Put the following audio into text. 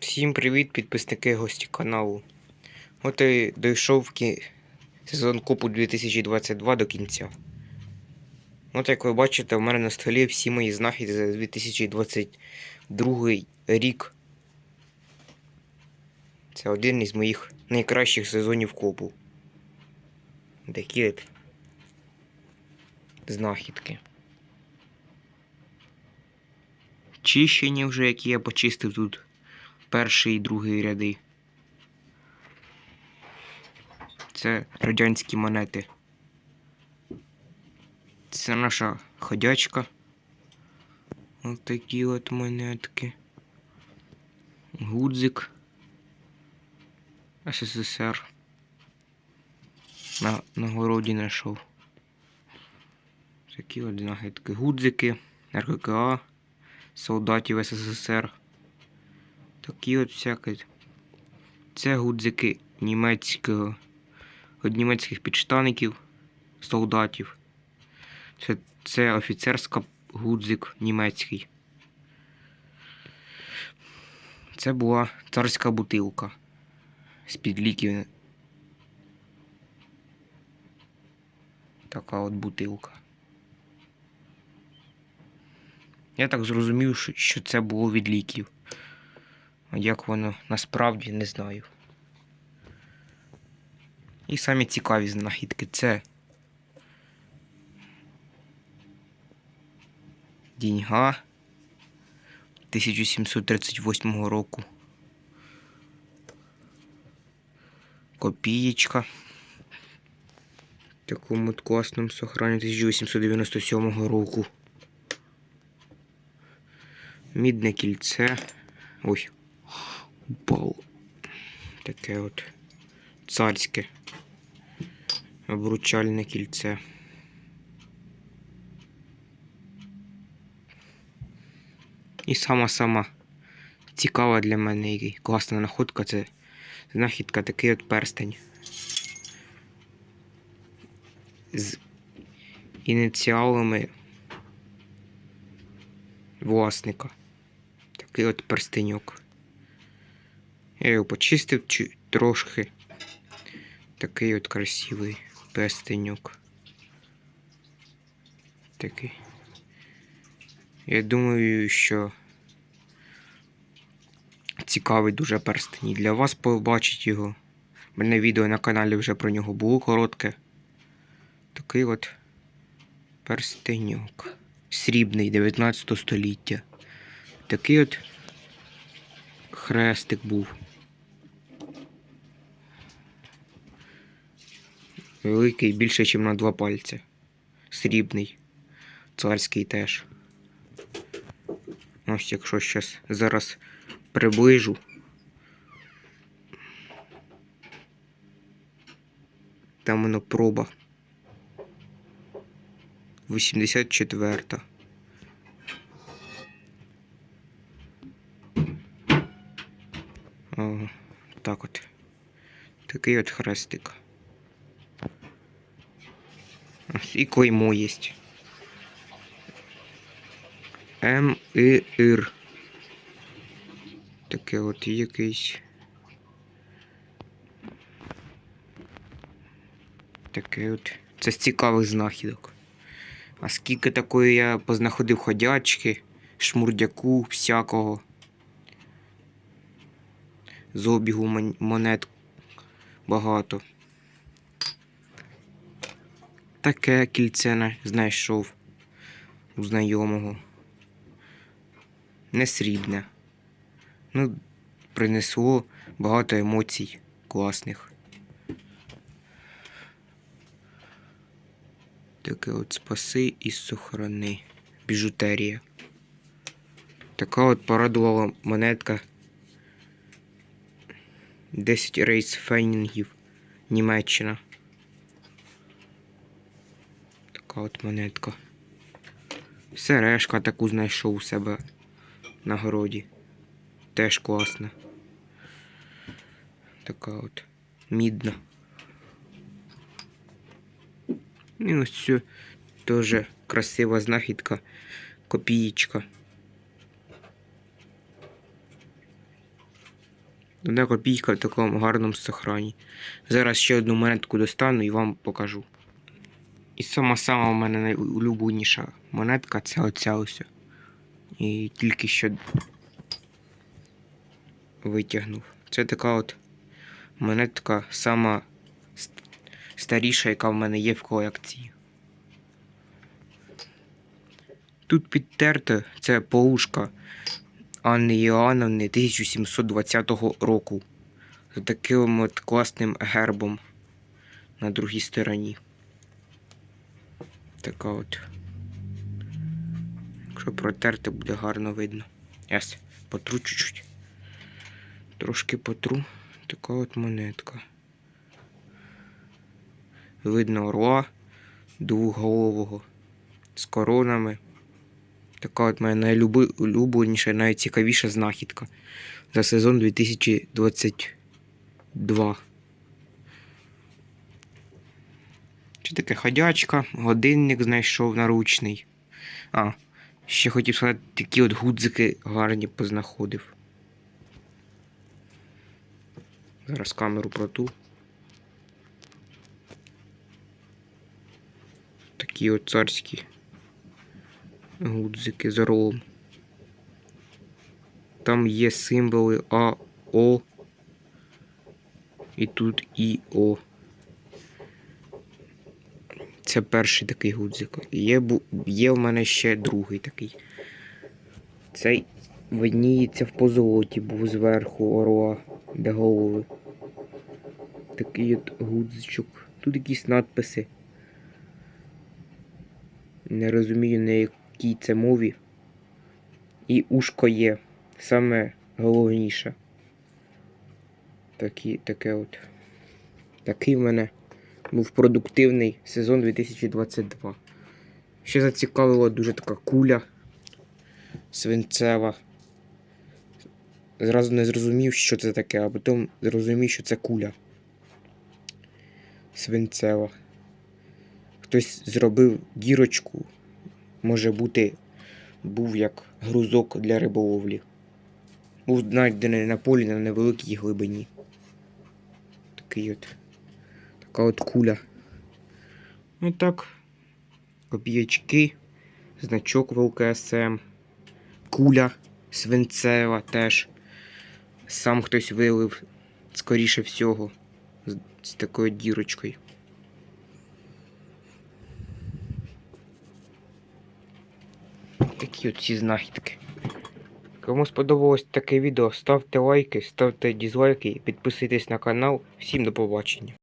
Всім привіт, підписники гості каналу. От і дійшов кі... сезон Кубу 2022 до кінця. От як ви бачите, в мене на столі всі мої знахідки за 2022 рік. Це один із моїх найкращих сезонів Кубу. Такі от знахідки. Чищені вже, які я почистив тут перший і другий ряди. Це радянські монети. Це наша ходячка. Ось такі от монетки. Гудзик. СССР. На, на городі знайшов. Такі от знахідки. Гудзики, РККА, солдатів СССР. Такі от всякі. Це гудзики німецького, від німецьких підштаників, солдатів. Це, це офіцерська гудзик німецький. Це була царська бутилка з-під ліків. Така от бутилка. Я так зрозумів, що- це було від ліків. Як воно насправді не знаю. І самі цікаві знахідки це Діньга 1738 року. Копієчка. Такому класному сохрані 1897 року. Мідне кільце. Ой. Упав. Таке от царське. Обручальне кільце. І сама-сама цікава для мене і класна находка це знахідка такий от перстень. З ініціалами власника. Такий от перстеньок. Я його почистив трошки. Такий от красивий перстеньок. Такий. Я думаю, що цікавий дуже перстень. І для вас побачить його. У мене відео на каналі вже про нього було коротке. Такий от перстеньок. Срібний 19 століття. Такий от хрестик був. Великий більше, ніж на два пальці. Срібний. Царський теж. Ось якщо щас зараз приближу. Там воно проба. 84-та. О, так от. Такий от хрестик. І клеймо є. М і Р. Таке от якийсь. Таке от. Це з цікавих знахідок. А скільки такої я познаходив ходячки, шмурдяку, всякого. З обігу монет багато. Таке кільце знайшов у знайомого. Не срібне. Ну, принесло багато емоцій класних. Таке от спаси і сохрани. Біжутерія. Така от порадувала монетка. 10 рейс фенінгів. Німеччина. Така от монетка. Сережка таку знайшов у себе на городі. Теж класна. Така от мідна. І ось цю теж красива знахідка, копієчка. Одна копійка в такому гарному сохрані. Зараз ще одну монетку достану і вам покажу. І сама сама у мене найулюбленіша монетка це оця ось. І тільки що витягнув. Це така от монетка сама старіша, яка в мене є в колекції. Тут підтерто це полушка Анни Іоанновни 1720 року. З таким от класним гербом на другій стороні. Така от. Якщо протерти, буде гарно видно. Яс, потру чуть-чуть. Трошки потру. Така от монетка. Видно орла двохголового з коронами. Така от моя найулюбленіша, найцікавіша знахідка за сезон 2022. Чи таке ходячка, годинник знайшов наручний. А, ще хотів сказати, такі от гудзики гарні познаходив. Зараз камеру проту. Такі от царські гудзики з орлом. Там є символи А, О. І тут І О. Це перший такий гудзик. Є, є в мене ще другий такий. Цей видніється в позолоті, був зверху орла до голови. Такий от гудзичок. Тут якісь надписи. Не розумію на якій це мові. І ушко є. Саме головніше. Такі, таке от. Такий в мене був продуктивний сезон 2022. Ще зацікавила дуже така куля свинцева. Зразу не зрозумів, що це таке, а потім зрозумів, що це куля. Свинцева. Хтось зробив дірочку. Може бути, був як грузок для риболовлі. Був знайдений на полі на невеликій глибині. Такий от. Така от куля. Ну так. Копіячки. Значок ВЛКСМ. Куля свинцева теж. Сам хтось вилив, скоріше всього, з, з такою дірочкою. Такі от ці знахідки. Кому сподобалось таке відео, ставте лайки, ставте дізлайки, підписуйтесь на канал. Всім до побачення.